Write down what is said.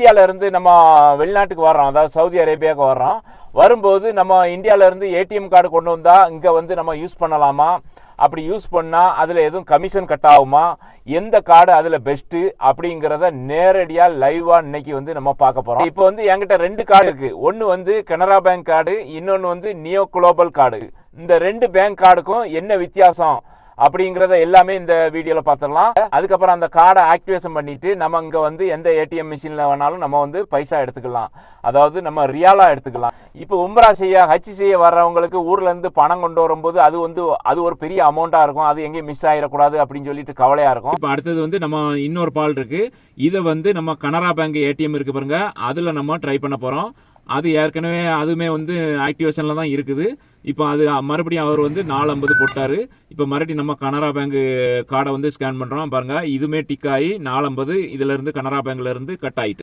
இந்தியாவிலேருந்து நம்ம வெளிநாட்டுக்கு வர்றோம். அதாவது சவுதி அரேபியாவுக்கு வர்றோம். வரும்போது நம்ம இந்தியாவிலேருந்து ஏடிஎம் கார்டு கொண்டு வந்தால் இங்கே வந்து நம்ம யூஸ் பண்ணலாமா? அப்படி யூஸ் பண்ணால் அதில் எதுவும் கமிஷன் கட் ஆகுமா? எந்த கார்டு அதில் பெஸ்ட்டு அப்படிங்கிறத நேரடியாக லைவாக இன்னைக்கு வந்து நம்ம பார்க்க போகிறோம் இப்போ வந்து என்கிட்ட ரெண்டு கார்டு இருக்குது ஒன்று வந்து கனரா பேங்க் கார்டு இன்னொன்று வந்து நியோ குளோபல் கார்டு. இந்த ரெண்டு பேங்க் கார்டுக்கும் என்ன வித்தியாசம்? அப்படிங்கறத எல்லாமே இந்த வீடியோல பார்த்துடலாம் அதுக்கப்புறம் அந்த கார்டை ஆக்டிவேஷன் பண்ணிட்டு நம்ம இங்க வந்து எந்த ஏடிஎம் மிஷின்ல வேணாலும் நம்ம வந்து பைசா எடுத்துக்கலாம். அதாவது நம்ம ரியாலா எடுத்துக்கலாம். இப்போ உம்ரா செய்ய ஹஜ் செய்ய வர்றவங்களுக்கு ஊர்ல இருந்து பணம் கொண்டு வரும்போது அது வந்து அது ஒரு பெரிய அமௌண்டா இருக்கும். அது எங்கேயும் மிஸ் ஆயிடக்கூடாது அப்படின்னு சொல்லிட்டு கவலையா இருக்கும். இப்போ அடுத்தது வந்து நம்ம இன்னொரு பால் இருக்கு. இதை வந்து நம்ம கனரா பேங்க் ஏடிஎம் இருக்கு பாருங்க. அதுல நம்ம ட்ரை பண்ண போறோம். அது ஏற்கனவே அதுவுமே வந்து ஆக்டிவேஷனில் தான் இருக்குது. இப்போ அது மறுபடியும் அவர் வந்து நாலு ஐம்பது போட்டார். இப்போ மறுபடியும் நம்ம கனரா பேங்க் கார்டை வந்து ஸ்கேன் பண்ணுறோம் பாருங்கள் இதுவுமே டிக் ஆகி நாலு ஐம்பது இதிலேருந்து கனரா பேங்க்லேருந்து கட் ஆகிட்டு